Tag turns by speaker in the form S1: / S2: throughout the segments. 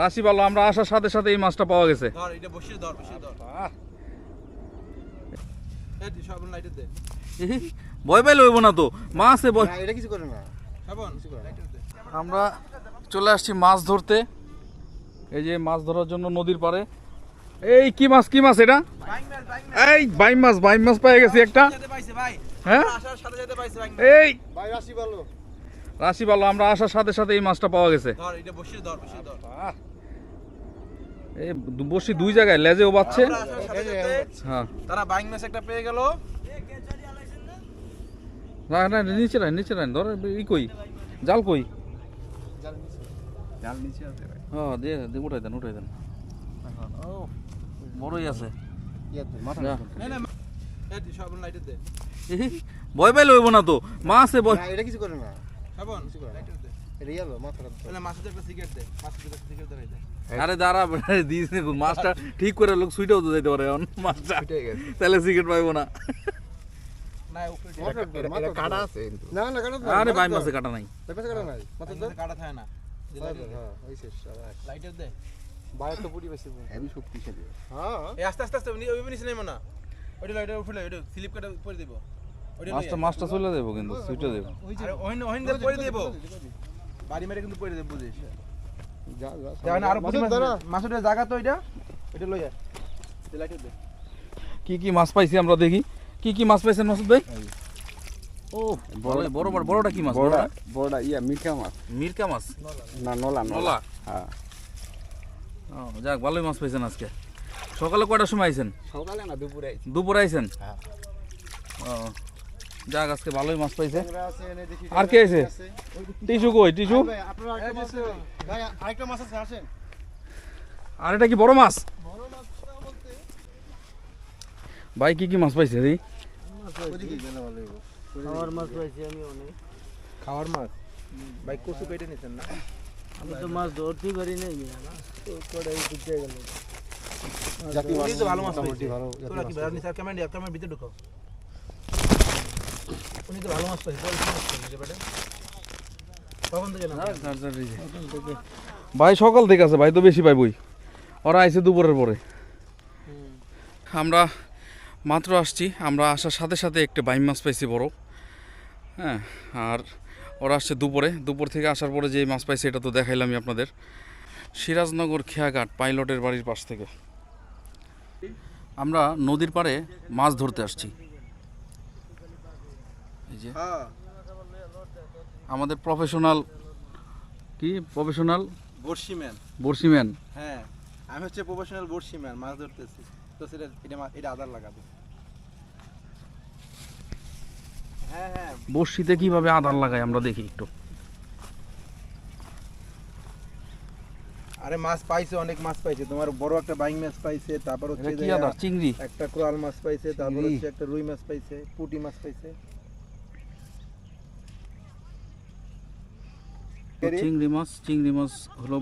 S1: রাশি ভালো আমরা আসার সাথে সাথে এই মাছটা পাওয়া গেছে। ভয় পাইলে হইব না তো। মাছে ভয়
S2: না এটা কিছু করে না।
S3: সাবন লাইটার দে।
S1: আমরা চলে আসছি মাছ ধরতে। এই যে মাছ ধরার জন্য নদীর পাড়ে। এই কি মাছ কি মাছ এটা?
S3: বাইং মাছ বাইং
S1: এই বাইম মাছ বাইম মাছ পেয়ে গেছি একটা। হ্যাঁ?
S3: আসার সাথে সাথে পাইছে বাইং
S1: এই।
S2: ভাই রাশি ভালো।
S1: রাশি ভালো আমরা আসার সাথে সাথে এই মাছটা পাওয়া গেছে।
S3: ধর এটা বসিয়ে ধর বসিয়ে ধর।
S1: এই দু- বসি দুই জায়গায় লেজেও বাচ্ছে হ্যাঁ।
S3: তারা বাইং মাছ একটা পেয়ে গেল।
S1: না না নিচে রাখ নিচে রাখ ধর ই কই? জাল কই?
S2: জাল নিচে আছে। ভাই।
S1: হ্যাঁ দিয়ে দিয়ে উঠাই দেন উঠাই দেন। ও বড়ই আছে। ভয় পাইলে হইব না তো। মাছে ভয়
S2: না এটা কিছু করে না।
S1: আরে দাঁড়া দিস মাছটা ঠিক করে লোক সুইটাও তো যাইতে পারে এখন মাছটা। তাহলে সিগারেট পাইবো না।
S3: না উপরে দে।
S2: মাথা ধর, মাথা ধর।
S4: কাটা আছে কিন্তু।
S2: না না কাটা
S1: আরে বাই মাছে কাটা নাই।
S2: কাটা নাই। মাথা ধর
S3: মাছের কাটা থাকে না।
S2: হ্যাঁ
S3: লাইটার দে।
S2: হ্যাঁ বাইরে তো পুরি বেশি
S4: হেভি শক্তিশালী।
S2: হ্যাঁ।
S3: আস্তে আস্তে আস্তে ওই নিচে না ওইটা লাইটার ওইটা স্লিপ কাটা উপরে দিব। ওইটা
S1: মাছটা মাছটা চলে দেবো কিন্তু সুইটা দেবো
S3: পরে দিব। বাড়ি মেরে কিন্তু পরে দেব বুঝিস?
S2: যা যা
S3: দেখেন আরও
S2: মাছের
S3: জায়গা তো এটা এটা লইয়া
S1: কি কি মাছ পাইছি আমরা দেখি। কি কি মাছ পাইছেন মাসুদ ভাই? ও বড় বড় বড় বড়টা কি মাছ?
S4: বড়
S1: বড়টা
S4: ইয়া মিঠা মাছ।
S1: মিরকা মাছ?
S4: না নলা
S1: নলা।
S4: হ্যাঁ।
S1: যাক ভালোই মাছ পাইছেন আজকে। সকালে কয়টার সময় আইছেন?
S4: সকালে না দুপুরে
S1: দুপুরে আইছেন?
S4: হ্যাঁ।
S1: ও যাক আজকে ভালোই মাছ পাইছে। আর কে আছে? টিসু কই? টিসু?
S2: ভাই আপনারা আরেকটা মাছ আছে। ভাই আরেকটা মাছ আছে আসেন।
S1: আর এটা কি বড় মাছ?
S2: বড়
S1: ভাই কি কি মাছ পাইছে রে?
S5: খাওয়ার মাছ পাইছি আমি অনেক।
S3: খাওয়ার মাছ? ভাই কচু কেটে নিছেন না?
S5: আমি তো মাছ ধরতেই পারি নাই মিয়া। না তো কড়াই ফুটে গেল।
S2: জাতি
S3: উনি ভালো মাছ পাইছে।
S2: ভালো
S3: তোরা কি স্যার ভিতরে ঢুকো উনি তো ভালো মাছ
S1: ভাই সকাল থেকে আছে ভাই তো বেশি পাইবই ওরা আইছে দুপুরের পরে। আমরা মাত্র আসছি আমরা আসার সাথে সাথে একটা বাইম মাছ পাইছি বড়। হ্যাঁ আর ওরা আসছে দুপুরে। দুপুর থেকে আসার পরে যে মাছ পাইছে এটা তো দেখাইলামই আপনাদের। সিরাজনগর খেয়াঘাট পাইলটের বাড়ির পাশ থেকে। আমরা নদীর পাড়ে মাছ ধরতে আসছি। যে
S3: হ্যাঁ।
S1: আমাদের প্রফেশনাল কি? প্রফেশনাল
S3: বর্ষিম্যান
S1: বর্ষিম্যান
S3: হ্যাঁ আমি হচ্ছে প্রফেশনাল বর্ষিম্যান মাছ ধরতেছি। তো সেটা এটা এটা আদার লাগাবে। হ্যাঁ হ্যাঁ।
S1: বর্ষিতে কীভাবে আধার লাগায় আমরা দেখি একটু।
S3: আরে মাছ পাইছে অনেক মাছ পাইছে। তোমার বড় একটা বাইং মাছ পাইছে তারপর হচ্ছে
S1: চিংড়ি?
S3: একটা কোরাল মাছ পাইছে তারপর হচ্ছে একটা রুই মাছ পাইছে পুঁটি মাছ পাইছে।
S1: চিংড়ি মাছ চিংড়ি মাছ হলো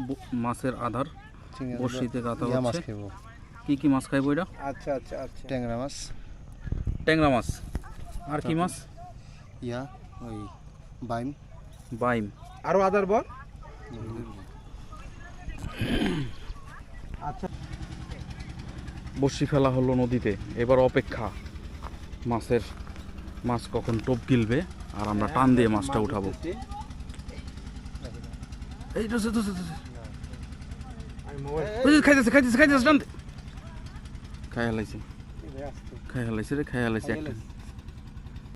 S1: মাছের আধার। বর্ষিতে
S2: মাছ
S1: হচ্ছে।
S2: খাব
S1: কি কি মাছ খাইবো এটা?
S3: আচ্ছা আচ্ছা আচ্ছা।
S2: ট্যাংরা মাছ।
S1: ট্যাংরা মাছ। আর কি মাছ?
S2: ইয়া ওই বাইম।
S1: বাইম।
S3: আরও আদার বল? আচ্ছা।
S1: বর্ষি ফেলা হলো নদীতে। এবার অপেক্ষা। মাছের মাছ কখন টোপ গিলবে আর আমরা টান দিয়ে মাছটা উঠাবো। এই তো সে, তো সে, তো সে।
S3: আমি মোবাইল
S1: ওই খাইতেছে খাইতেছে খাইতেছে দে। খাই হালাইছে খাই হালাইছে রে খাই হালাইছে একটা